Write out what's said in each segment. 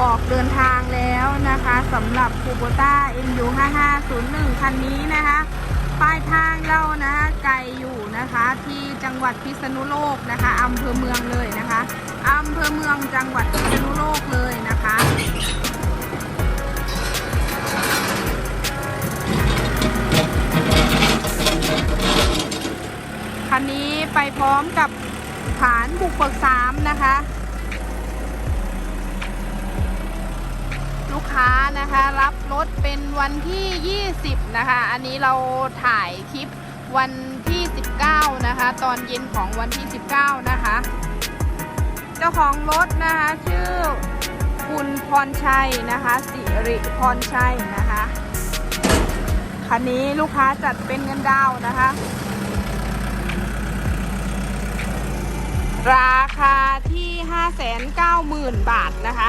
ออกเดินทางแล้วนะคะสำหรับคูโบต้า MU 5501 คันนี้นะคะป้ายทางเรานะคะไกลอยู่นะคะที่จังหวัดพิษณุโลกนะคะอำเภอเมืองเลยนะคะอำเภอเมืองจังหวัดพิษณุโลกเลยนะคะคันนี้ไปพร้อมกับฐานบุกเบิกสามนะคะ ค้านะคะ รับรถเป็นวันที่ 20 นะคะ อันนี้เราถ่ายคลิปวันที่ 19 นะคะ ตอนเย็นของวันที่ 19 นะคะ เจ้าของรถนะคะ ชื่อคุณพรชัยนะคะสิริพรชัยนะคะคันนี้ลูกค้าจัดเป็นเงินดาวนะคะ ราคา 590,000 บาทนะคะ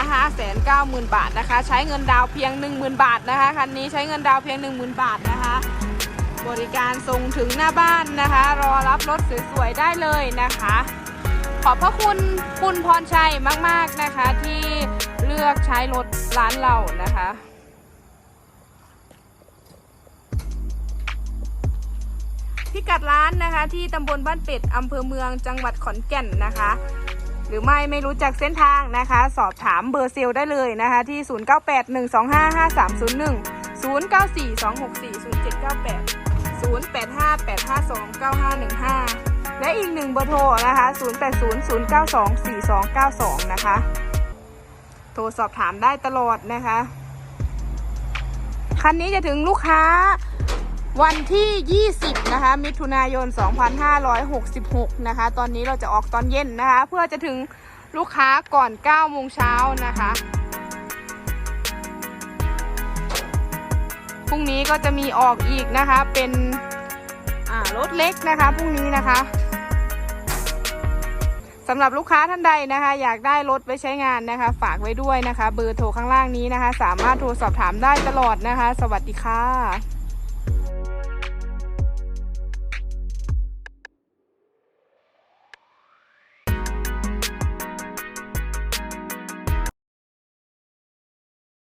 590,000 บาทนะคะ ใช้เงินดาวเพียง 10,000 บาทนะคะคันนี้ใช้เงินดาวเพียง 10,000 บาทนะคะ บริการส่งถึงหน้าบ้านนะคะ รอรับรถสวยๆได้เลยนะคะ ขอบพระคุณคุณพรชัยมากๆนะคะ ที่เลือกใช้รถร้านเรานะคะพิกัดร้านนะคะที่ตำบลบ้านเป็ดอำเภอเมืองจังหวัดขอนแก่นนะคะ รือไม่ไม่รู้จักเส้นทางนะคะ สอบถามเบอร์เซลได้เลยนะคะ ที่ 0981255301 0941640798 0858529515 และอีกหนึ่งเบอร์โทรนะคะ 0800924292 นะคะ โทรสอบถามได้ตลอดนะคะ คันนี้จะถึงลูกค้า วันที่ 20 นะคะ มิถุนายน 2566 นะคะ ตอนนี้เราจะออกตอนเย็นนะคะ เพื่อจะถึงลูกค้าก่อน 9 โมงเช้านะคะ พรุ่งนี้ก็จะมีออกอีกนะคะ เป็นรถเล็กนะคะ พรุ่งนี้นะคะสำหรับลูกค้าท่านใดนะคะ อยากได้รถไว้ใช้งานนะคะ ฝากไว้ด้วยนะคะ เบอร์โทรข้างล่างนี้นะคะ สามารถโทรสอบถามได้ตลอดนะคะ สวัสดีค่ะ